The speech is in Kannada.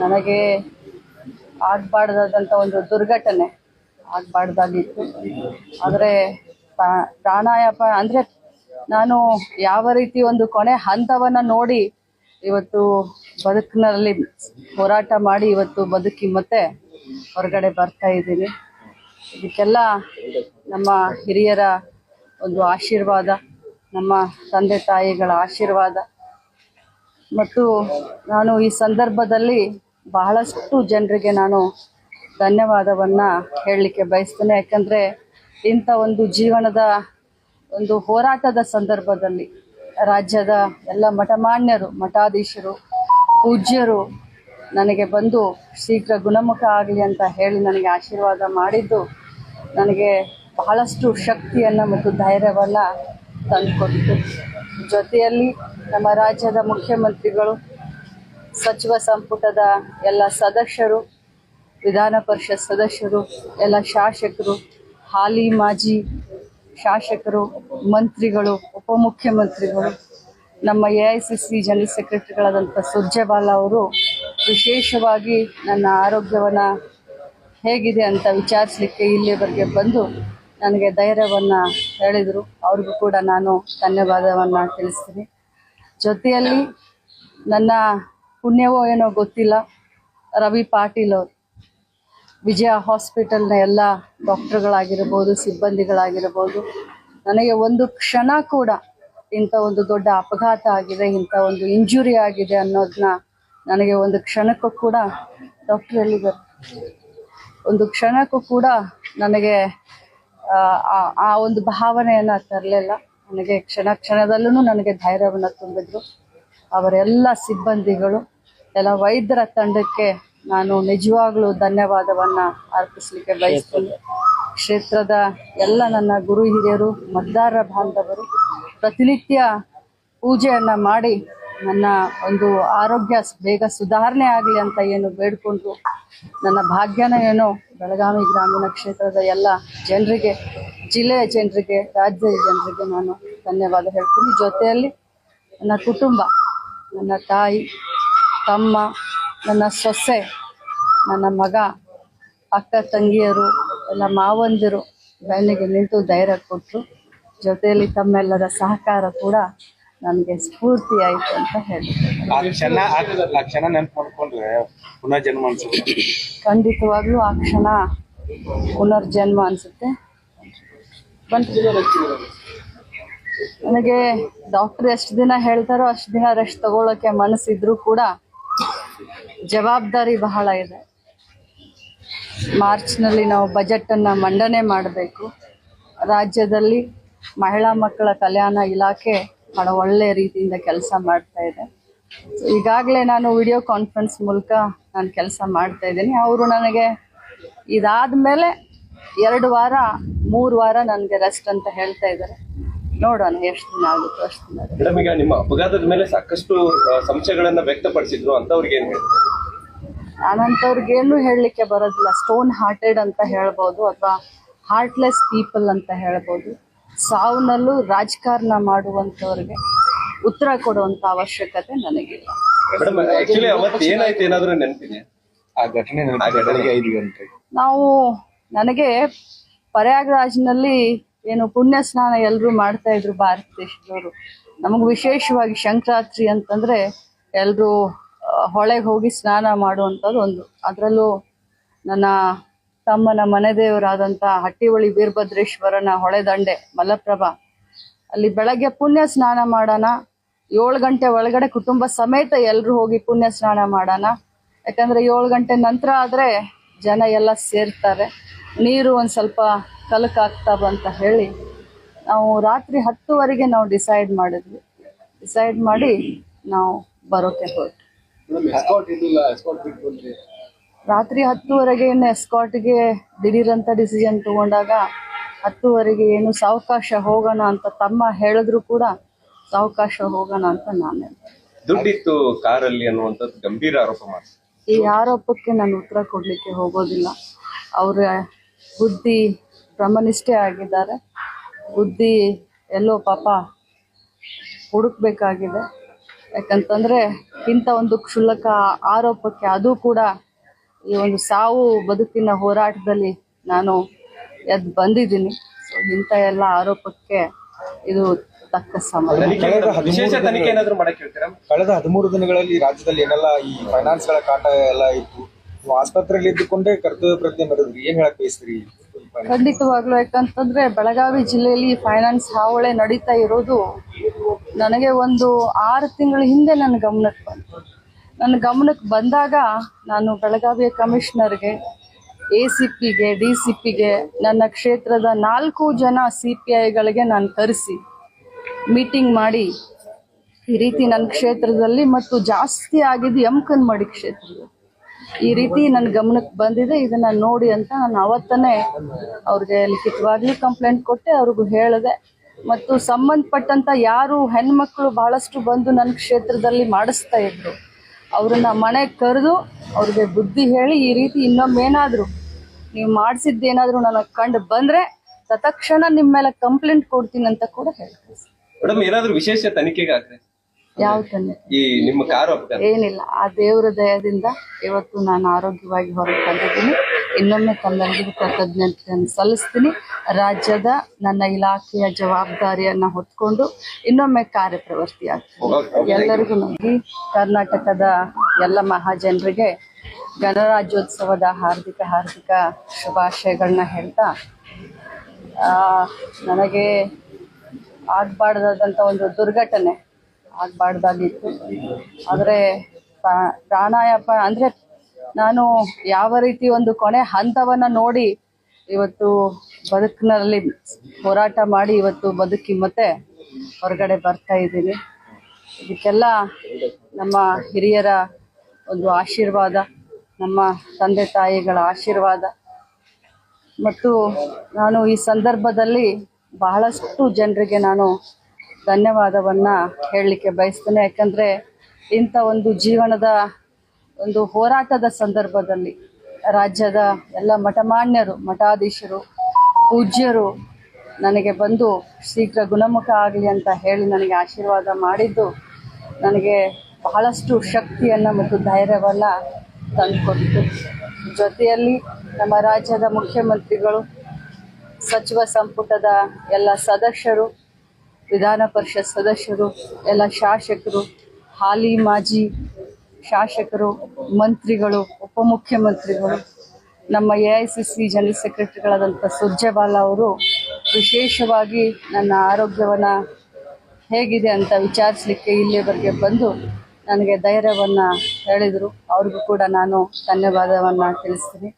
ನನಗೆ ಆಗಬಾರ್ದಾದಂಥ ಒಂದು ದುರ್ಘಟನೆ ಆಗಬಾರ್ದಾಗಿತ್ತು. ಆದರೆ ಪ್ರಾಣಾಯಾಮ ಅಂದರೆ ನಾನು ಯಾವ ರೀತಿ ಒಂದು ಕೊನೆ ಹಂತವನ್ನು ನೋಡಿ ಇವತ್ತು ಬದುಕಿನಲ್ಲಿ ಹೋರಾಟ ಮಾಡಿ ಇವತ್ತು ಬದುಕಿ ಮತ್ತೆ ಹೊರಗಡೆ ಬರ್ತಾ ಇದ್ದೀನಿ. ಇದಕ್ಕೆಲ್ಲ ನಮ್ಮ ಹಿರಿಯರ ಒಂದು ಆಶೀರ್ವಾದ, ನಮ್ಮ ತಂದೆ ತಾಯಿಗಳ ಆಶೀರ್ವಾದ. ಮತ್ತು ನಾನು ಈ ಸಂದರ್ಭದಲ್ಲಿ ಬಹಳಷ್ಟು ಜನರಿಗೆ ನಾನು ಧನ್ಯವಾದವನ್ನು ಹೇಳಲಿಕ್ಕೆ ಬಯಸ್ತೇನೆ. ಯಾಕಂದರೆ ಇಂಥ ಒಂದು ಜೀವನದ ಒಂದು ಹೋರಾಟದ ಸಂದರ್ಭದಲ್ಲಿ ರಾಜ್ಯದ ಎಲ್ಲ ಮಠಮಾನ್ಯರು, ಮಠಾಧೀಶರು, ಪೂಜ್ಯರು ನನಗೆ ಬಂದು ಶೀಘ್ರ ಗುಣಮುಖ ಆಗಲಿ ಅಂತ ಹೇಳಿ ನನಗೆ ಆಶೀರ್ವಾದ ಮಾಡಿದ್ದು, ನನಗೆ ಬಹಳಷ್ಟು ಶಕ್ತಿಯನ್ನು ಮತ್ತು ಧೈರ್ಯವನ್ನು ತಂದುಕೊಟ್ಟಿತು ಜೊತೆಯಲ್ಲಿ ನಮ್ಮ ರಾಜ್ಯದ ಮುಖ್ಯಮಂತ್ರಿಗಳು ಸಚಿವ ಸಂಪುಟದ ಎಲ್ಲ ಸದಸ್ಯರು, ವಿಧಾನ ಪರಿಷತ್ ಸದಸ್ಯರು, ಎಲ್ಲ ಶಾಸಕರು, ಹಾಲಿ ಮಾಜಿ ಶಾಸಕರು, ಮಂತ್ರಿಗಳು, ಉಪಮುಖ್ಯಮಂತ್ರಿಗಳು, ನಮ್ಮ A I C C general ಸೆಕ್ರೆಟರಿಗಳಾದಂಥ Surjewala ಅವರು ವಿಶೇಷವಾಗಿ ನನ್ನ ಆರೋಗ್ಯವನ್ನು ಹೇಗಿದೆ ಅಂತ ವಿಚಾರಿಸಲಿಕ್ಕೆ ಇಲ್ಲಿವರೆಗೆ ಬಂದು ನನಗೆ ಧೈರ್ಯವನ್ನು ಹೇಳಿದರು. ಅವ್ರಿಗೂ ಕೂಡ ನಾನು ಧನ್ಯವಾದವನ್ನು ತಿಳಿಸ್ತೀನಿ. ಜೊತೆಯಲ್ಲಿ ನನ್ನ ಪುಣ್ಯವೋ ಏನೋ ಗೊತ್ತಿಲ್ಲ. ರವಿ ಪಾಟೀಲ್ ಅವರು. ವಿಜಯ ಹಾಸ್ಪಿಟಲ್ನ ಎಲ್ಲ ಡಾಕ್ಟರ್ಗಳಾಗಿರ್ಬೋದು ಸಿಬ್ಬಂದಿಗಳಾಗಿರ್ಬೋದು. ನನಗೆ ಒಂದು ಕ್ಷಣ ಕೂಡ ಇಂಥ ಒಂದು ದೊಡ್ಡ ಅಪಘಾತ ಆಗಿದೆ ಇಂಥ ಒಂದು ಇಂಜುರಿ ಆಗಿದೆ ಅನ್ನೋದನ್ನ ನನಗೆ ಒಂದು ಕ್ಷಣಕ್ಕೂ ಕೂಡ ಡಾಕ್ಟರ್ ಎಲ್ಲಿದ್ದಾರೆ ಒಂದು ಕ್ಷಣಕ್ಕೂ ಕೂಡ ನನಗೆ ಆ, ಒಂದು ಭಾವನೆಯನ್ನು ತರಲಿಲ್ಲ. ನನಗೆ ಕ್ಷಣ ಕ್ಷಣದಲ್ಲೂ ನನಗೆ ಧೈರ್ಯವನ್ನು ತುಂಬಿದ್ರು. ಅವರೆಲ್ಲ ಸಿಬ್ಬಂದಿಗಳು, ಎಲ್ಲ ವೈದ್ಯರ ತಂಡಕ್ಕೆ ನಾನು ನಿಜವಾಗ್ಲೂ ಧನ್ಯವಾದವನ್ನ ಅರ್ಪಿಸಲಿಕ್ಕೆ ಬಯಸ್ತೀನಿ. ಕ್ಷೇತ್ರದ ಎಲ್ಲ ನನ್ನ ಗುರು ಹಿರಿಯರು, ಮತದಾರರ ಬಾಂಧವರು, ಪ್ರತಿನಿತ್ಯ ಪೂಜೆಯನ್ನ ಮಾಡಿ ನನ್ನ ಒಂದು ಆರೋಗ್ಯ ಬೇಗ ಸುಧಾರಣೆ ಆಗಲಿ ಅಂತ ಏನು ಬೇಡ್ಕೊಂಡ್ರು ನನ್ನ ಭಾಗ್ಯನ ಏನೋ ಬೆಳಗಾವಿ ಗ್ರಾಮೀಣ ಕ್ಷೇತ್ರದ ಎಲ್ಲ ಜನರಿಗೆ, ಜಿಲ್ಲೆಯ ಜನರಿಗೆ, ರಾಜ್ಯದ ಜನರಿಗೆ ನಾನು ಧನ್ಯವಾದ ಹೇಳ್ತೀನಿ. ಜೊತೆಯಲ್ಲಿ ನನ್ನ ಕುಟುಂಬ ನನ್ನ ತಾಯಿ ತಮ್ಮ ನನ್ನ ಸೊಸೆ ನನ್ನ ಮಗ ಅಕ್ಕ ತಂಗಿಯರು ಎಲ್ಲ ಮಾವಂದಿರು ಬೆನ್ನಿಗೆ ನಿಂತು ಧೈರ್ಯ ಕೊಟ್ಟರು ಜೊತೆಯಲ್ಲಿ ತಮ್ಮೆಲ್ಲರ ಸಹಕಾರ ಕೂಡ ನನಗೆ ಸ್ಫೂರ್ತಿ ಆಯಿತು ಅಂತ ಹೇಳಿದ್ರು. ಖಂಡಿತವಾಗ್ಲೂ ಆ ಕ್ಷಣ ಪುನರ್ಜನ್ಮ ಅನಿಸುತ್ತೆ. ನನಗೆ ಡಾಕ್ಟರ್ ಎಷ್ಟು ದಿನ ಹೇಳ್ತಾರೋ ಅಷ್ಟು ದಿನ ರೆಸ್ಟ್ ತಗೊಳ್ಳೋಕೆ ಮನಸ್ಸಿದ್ರು ಕೂಡ ಜವಾಬ್ದಾರಿ ಬಹಳ ಇದೆ. ಮಾರ್ಚ್ನಲ್ಲಿ ನಾವು ಬಜೆಟನ್ನು ಮಂಡನೆ ಮಾಡಬೇಕು. ರಾಜ್ಯದಲ್ಲಿ ಮಹಿಳಾ ಮಕ್ಕಳ ಕಲ್ಯಾಣ ಇಲಾಖೆ ಬಹಳ ಒಳ್ಳೆಯ ರೀತಿಯಿಂದ ಕೆಲಸ ಮಾಡ್ತಾ ಇದೆ. ಈಗಾಗಲೇ ನಾನು ವಿಡಿಯೋ ಕಾನ್ಫರೆನ್ಸ್ ಮೂಲಕ ನಾನು ಕೆಲಸ ಮಾಡ್ತಾ ಇದ್ದೀನಿ. ಅವರು ನನಗೆ ಇದಾದ ಮೇಲೆ ಎರಡು ವಾರ, ಮೂರು ವಾರ ನನಗೆ ರೆಸ್ಟ್ ಅಂತ ಹೇಳ್ತಾ ಇದ್ದಾರೆ. ನೋಡೋಣ ಎಷ್ಟು ದಿನ ಆಗುತ್ತೋ ಅಷ್ಟು ದಿನ ಮೇಡಮ್ ಈಗ ನಿಮ್ಮ ಅಪಘಾತದ ಮೇಲೆ ಸಾಕಷ್ಟು ಆ, ಸಂಶಯಗಳನ್ನ ವ್ಯಕ್ತಪಡಿಸಿದ್ರು ಅಂತವ್ರಿಗೆ ಏನ್ ಹೇಳ್ತಾರೆ? ನಾನಂತವ್ರಿಗೆ ಏನು ಹೇಳಲಿಕ್ಕೆ ಬರೋದಿಲ್ಲ. ಸ್ಟೋನ್ ಹಾರ್ಟೆಡ್ ಅಂತ ಹೇಳ್ಬೋದು ಅಥವಾ ಹಾರ್ಟ್ಲೆಸ್ ಪೀಪಲ್ ಅಂತ ಹೇಳ್ಬೋದು. ಸಾವನಲ್ಲೂ ರಾಜಕಾರಣ ಮಾಡುವಂಥವ್ರಿಗೆ ಉತ್ತರ ಕೊಡುವಂಥ ಅವಶ್ಯಕತೆ ನನಗಿಲ್ಲ. ಮೇಡಮ್ ಆಕ್ಚುಲಿ ಅವತ್ತು ಏನಾಯ್ತು? ಏನಾದ್ರು ನೆನಪಿದೆ ಆ ಘಟನೆ ನೆನಪಿದೆ ಬೆಳಿಗ್ಗೆ ಐದು ಗಂಟೆ ನಾವು ನನಗೆ ಪ್ರಯಾಗ್ರಾಜ್ನಲ್ಲಿ ಏನು ಪುಣ್ಯ ಸ್ನಾನ ಎಲ್ಲರೂ ಮಾಡ್ತಾ ಇದ್ರು ಭಾರತ ದೇಶದವರು. ನಮಗೆ ವಿಶೇಷವಾಗಿ ಸಂಕ್ರಾಂತಿ ಅಂತಂದ್ರೆ ಎಲ್ಲರೂ ಹೊಳೆಗೆ ಹೋಗಿ ಸ್ನಾನ ಮಾಡುವಂಥದ್ದು ಒಂದು. ಅದರಲ್ಲೂ ನನ್ನ ತಮ್ಮನ ಮನೆ ದೇವರಾದಂಥ ಹಟ್ಟಿಹೊಳಿ ವೀರಭದ್ರೇಶ್ವರನ ಹೊಳೆ ದಂಡೆ, ಮಲಪ್ರಭಾ. ಅಲ್ಲಿ ಬೆಳಗ್ಗೆ ಪುಣ್ಯ ಸ್ನಾನ ಮಾಡೋಣ, ಏಳು ಗಂಟೆ ಒಳಗಡೆ ಕುಟುಂಬ ಸಮೇತ ಎಲ್ಲರೂ ಹೋಗಿ ಪುಣ್ಯ ಸ್ನಾನ ಮಾಡೋಣ. ಯಾಕಂದ್ರೆ ಏಳು ಗಂಟೆ ನಂತರ ಆದರೆ ಜನ ಎಲ್ಲ ಸೇರ್ತಾರೆ. ನೀರು ಒಂದು ಸ್ವಲ್ಪ ಕಲಕಾಗ್ತಾ ಅಂತ ಹೇಳಿ ನಾವು ರಾತ್ರಿ ಹತ್ತುವರೆಗೆ ನಾವು ಡಿಸೈಡ್ ಮಾಡಿದ್ವಿ. ಡಿಸೈಡ್ ಮಾಡಿ ನಾವು ಬರೋಕೆ ಹೊರಟು. ರಾತ್ರಿ ಹತ್ತುವರೆಗೆ ಏನು ಎಸ್ಕಾಟ್ಗೆ ದಿಢೀರಂತ ಡಿಸಿಷನ್ ತಗೊಂಡಾಗ ಹತ್ತುವರೆಗೆ ಏನು ಸಾವಕಾಶ ಹೋಗೋಣ ಅಂತ ತಮ್ಮ ಹೇಳಿದ್ರು ಕೂಡ ಸಾವಕಾಶ ಹೋಗೋಣ ಅಂತ ನಾನು. ದುಡ್ಡಿತ್ತು ಕಾರಲ್ಲಿ ಅನ್ನುವಂಥದ್ದು ಗಂಭೀರ ಆರೋಪ ಮಾಡಿ ಈ ಆರೋಪಕ್ಕೆ ನಾನು ಉತ್ತರ ಕೊಡಲಿಕ್ಕೆ ಹೋಗೋದಿಲ್ಲ. ಅವರ ಬುದ್ಧಿ ಬ್ರಹ್ಮನಿಷ್ಠೆ ಆಗಿದ್ದಾರೆ. ಬುದ್ಧಿ ಎಲ್ಲೋ ಪಾಪ ಹುಡುಕ್ಬೇಕಾಗಿದೆ. ಯಾಕಂತಂದರೆ ಇಂಥ ಒಂದು ಕ್ಷುಲ್ಲಕ ಆರೋಪಕ್ಕೆ ಅದು ಕೂಡ ಈ ಒಂದು ಸಾವು ಬದುಕಿನ ಹೋರಾಟದಲ್ಲಿ ನಾನು ಎದ್ದು ಬಂದಿದ್ದೀನಿ. ಸೊ ಇಂಥ ಎಲ್ಲ ಆರೋಪಕ್ಕೆ ಇದು ತಕ್ಕ ಸಮಯ ವಿಶೇಷ ತನಿಖೆ ಏನಾದ್ರು ಮಾಡಕ್ ಹೇಳ್ತೀರಾ? ಕಳೆದ ಹದಿಮೂರು ದಿನಗಳಲ್ಲಿ ರಾಜ್ಯದಲ್ಲಿ ಏನೆಲ್ಲ ಈ ಫೈನಾನ್ಸ್ಗಳ ಕಾಟ ಎಲ್ಲ ಇತ್ತು. ಆಸ್ಪತ್ರೆಯಲ್ಲಿ ಇದ್ದುಕೊಂಡೇ ಕರ್ತವ್ಯ ಪ್ರಜ್ಞೆ ಮೆರೆದ್ರಿ ಏನ್ ಹೇಳಕ್ ಬಯಸ್ತೀರಿ? ಖಂಡಿತವಾಗ್ಲೂ, ಯಾಕಂತಂದ್ರೆ ಬೆಳಗಾವಿ ಜಿಲ್ಲೆಯಲ್ಲಿ ಫೈನಾನ್ಸ್ ಹಾವಳಿ ನಡೀತಾ ಇರೋದು ನನಗೆ ಒಂದು ಆರು ತಿಂಗಳ ಹಿಂದೆ ನನ್ನ ಗಮನಕ್ಕೆ ಬಂತು. ನನ್ನ ಗಮನಕ್ಕೆ ಬಂದಾಗ ನಾನು ಬೆಳಗಾವಿಯ ಕಮಿಷನರ್ಗೆ ಎ ಸಿ ಪಿಗೆ ಡಿ ಸಿ ಪಿಗೆ ನನ್ನ ಕ್ಷೇತ್ರದ ನಾಲ್ಕು ಜನ ಸಿ ಪಿ ಐಗಳಿಗೆ ನಾನು ಕರೆಸಿ ಮೀಟಿಂಗ್ ಮಾಡಿ ಈ ರೀತಿ ನನ್ನ ಕ್ಷೇತ್ರದಲ್ಲಿ ಮತ್ತು ಜಾಸ್ತಿ ಆಗಿದ್ದು ಯಮಕನ್ಮಡಿ ಕ್ಷೇತ್ರದಲ್ಲಿ. ಈ ರೀತಿ ನನ್ನ ಗಮನಕ್ಕೆ ಬಂದಿದೆ. ಇದನ್ನ ನೋಡಿ ಅಂತ ನಾನು ಅವತ್ತನೇ ಅವ್ರಿಗೆ ಲಿಖಿತವಾಗ್ಲೂ ಕಂಪ್ಲೇಂಟ್ ಕೊಟ್ಟೆ. ಅವ್ರಿಗೂ ಹೇಳಿದೆ. ಮತ್ತು ಸಂಬಂಧಪಟ್ಟಂತ ಯಾರು ಹೆಣ್ಮಕ್ಳು ಬಹಳಷ್ಟು ಬಂದು ನನ್ನ ಕ್ಷೇತ್ರದಲ್ಲಿ ಮಾಡಿಸ್ತಾ ಇದ್ರು. ಅವ್ರನ್ನ ಮನೆಗೆ ಕರೆದು ಅವ್ರಿಗೆ ಬುದ್ಧಿ ಹೇಳಿ ಈ ರೀತಿ ಇನ್ನೊಮ್ಮೇನಾದ್ರು ನೀವು ಮಾಡಿಸಿದ್ದೇನಾದ್ರೂ ನನಗೆ ಕಂಡು ಬಂದ್ರೆ ತತ್ಕ್ಷಣ ನಿಮ್ಮ ಮೇಲೆ ಕಂಪ್ಲೇಂಟ್ ಕೊಡ್ತೀನಿ ಅಂತ ಕೂಡ ಹೇಳ್ತೀನಿ. ಮೇಡಮ್ ಏನಾದರೂ ವಿಶೇಷ ತನಿಖೆಗೆ ಆಗ್ತದೆ ಯಾವ ಈ ನಿಮ್ಮ ಕಾರು ಏನಿಲ್ಲ ಆ ದೇವರ ದಯದಿಂದ ಇವತ್ತು ನಾನು ಆರೋಗ್ಯವಾಗಿ ಹೊರಗೆ ಬಂದಿದ್ದೀನಿ. ಇನ್ನೊಮ್ಮೆ ತಮ್ಮೆಲ್ಲರಿಗೂ ಕೃತಜ್ಞತೆಯನ್ನು ಸಲ್ಲಿಸ್ತೀನಿ. ರಾಜ್ಯದ ನನ್ನ ಇಲಾಖೆಯ ಜವಾಬ್ದಾರಿಯನ್ನ ಹೊತ್ಕೊಂಡು ಇನ್ನೊಮ್ಮೆ ಕಾರ್ಯಪ್ರವೃತ್ತಿಯಾಗ್ತೀನಿ. ಎಲ್ಲರಿಗೂ ನಮಗೆ ಕರ್ನಾಟಕದ ಎಲ್ಲ ಮಹಾಜನರಿಗೆ ಗಣರಾಜ್ಯೋತ್ಸವದ ಹಾರ್ದಿಕ ಹಾರ್ದಿಕ ಶುಭಾಶಯಗಳನ್ನ ಹೇಳ್ತಾ ನನಗೆ ಆಗಬಾರ್ದಾದಂಥ ಒಂದು ದುರ್ಘಟನೆ ಆಗಬಾರ್ದಾಗಿತ್ತು. ಆದರೆ ಪ್ರಾಣಾಯಾಮ ಅಂದರೆ ನಾನು ಯಾವ ರೀತಿ ಒಂದು ಕೊನೆ ಹಂತವನ್ನು ನೋಡಿ ಇವತ್ತು ಬದುಕಿನಲ್ಲಿ ಹೋರಾಟ ಮಾಡಿ ಇವತ್ತು ಬದುಕಿ ಮತ್ತೆ ಹೊರಗಡೆ ಬರ್ತಾ ಇದ್ದೀನಿ. ಇದಕ್ಕೆಲ್ಲ ನಮ್ಮ ಹಿರಿಯರ ಒಂದು ಆಶೀರ್ವಾದ, ನಮ್ಮ ತಂದೆ ತಾಯಿಗಳ ಆಶೀರ್ವಾದ. ಮತ್ತು ನಾನು ಈ ಸಂದರ್ಭದಲ್ಲಿ ಬಹಳಷ್ಟು ಜನರಿಗೆ ನಾನು ಧನ್ಯವಾದವನ್ನ ಹೇಳಲಿಕ್ಕೆ ಬಯಸ್ತೇನೆ. ಯಾಕಂದ್ರೆ ಇಂಥ ಒಂದು ಜೀವನದ ಒಂದು ಹೋರಾಟದ ಸಂದರ್ಭದಲ್ಲಿ ರಾಜ್ಯದ ಎಲ್ಲ ಮಠಮಾನ್ಯರು, ಮಠಾಧೀಶರು, ಪೂಜ್ಯರು ನನಗೆ ಬಂದು ಶೀಘ್ರ ಗುಣಮುಖ ಆಗಲಿ ಅಂತ ಹೇಳಿ ನನಗೆ ಆಶೀರ್ವಾದ ಮಾಡಿದ್ದು ನನಗೆ ಬಹಳಷ್ಟು ಶಕ್ತಿಯನ್ನು ಮತ್ತು ಧೈರ್ಯವನ್ನು ತಂದುಕೊಟ್ಟಿತು. ಜೊತೆಯಲ್ಲಿ ನಮ್ಮ ರಾಜ್ಯದ ಮುಖ್ಯಮಂತ್ರಿಗಳು, ಸಚಿವ ಸಂಪುಟದ ಎಲ್ಲ ಸದಸ್ಯರು ವಿಧಾನ ಪರಿಷತ್ ಸದಸ್ಯರು, ಎಲ್ಲ ಶಾಸಕರು, ಹಾಲಿ ಮಾಜಿ ಶಾಸಕರು, ಮಂತ್ರಿಗಳು, ಉಪಮುಖ್ಯಮಂತ್ರಿಗಳು, ನಮ್ಮ A I C C general ಸೆಕ್ರೆಟರಿಗಳಾದಂಥ Surjewala ಅವರು ವಿಶೇಷವಾಗಿ ನನ್ನ ಆರೋಗ್ಯವನ್ನು ಹೇಗಿದೆ ಅಂತ ವಿಚಾರಿಸಲಿಕ್ಕೆ ಇಲ್ಲಿವರೆಗೆ ಬಂದು ನನಗೆ ಧೈರ್ಯವನ್ನು ಹೇಳಿದರು. ಅವ್ರಿಗೂ ಕೂಡ ನಾನು ಧನ್ಯವಾದವನ್ನು ತಿಳಿಸ್ತೀನಿ.